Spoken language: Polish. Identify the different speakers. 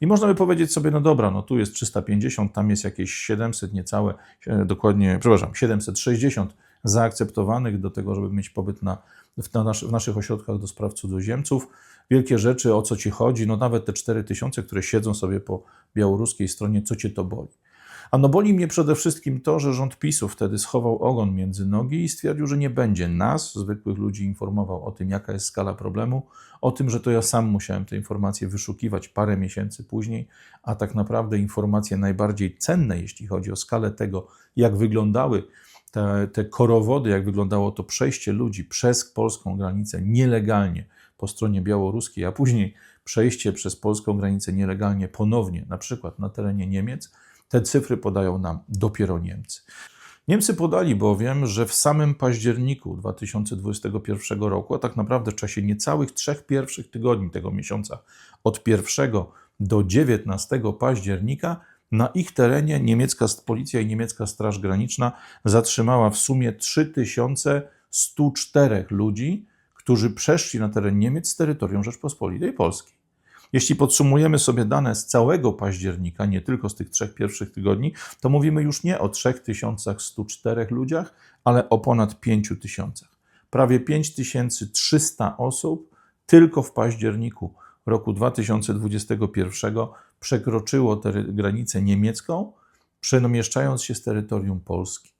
Speaker 1: I można by powiedzieć sobie, no dobra, no tu jest 350, tam jest jakieś 700 niecałe, e, dokładnie, przepraszam, 760 zaakceptowanych do tego, żeby mieć pobyt na, w, na w naszych ośrodkach do spraw cudzoziemców. Wielkie rzeczy, o co ci chodzi, no nawet te 4000, które siedzą sobie po białoruskiej stronie, co cię to boli? A no boli mnie przede wszystkim to, że rząd PiSu wtedy schował ogon między nogi i stwierdził, że nie będzie nas, zwykłych ludzi, informował o tym, jaka jest skala problemu, o tym, że to ja sam musiałem te informacje wyszukiwać parę miesięcy później, a tak naprawdę informacje najbardziej cenne, jeśli chodzi o skalę tego, jak wyglądały te, te korowody, jak wyglądało to przejście ludzi przez polską granicę nielegalnie po stronie białoruskiej, a później przejście przez polską granicę nielegalnie ponownie, na przykład na terenie Niemiec, te cyfry podają nam dopiero Niemcy. Niemcy podali bowiem, że w samym październiku 2021 roku, a tak naprawdę w czasie niecałych trzech pierwszych tygodni tego miesiąca, od 1 do 19 października, na ich terenie niemiecka policja i niemiecka Straż Graniczna zatrzymała w sumie 3104 ludzi, którzy przeszli na teren Niemiec z terytorium Rzeczpospolitej Polskiej. Jeśli podsumujemy sobie dane z całego października, nie tylko z tych trzech pierwszych tygodni, to mówimy już nie o 3104 ludziach, ale o ponad 5000. Prawie 5300 osób tylko w październiku roku 2021 przekroczyło granicę niemiecką, przemieszczając się z terytorium Polski.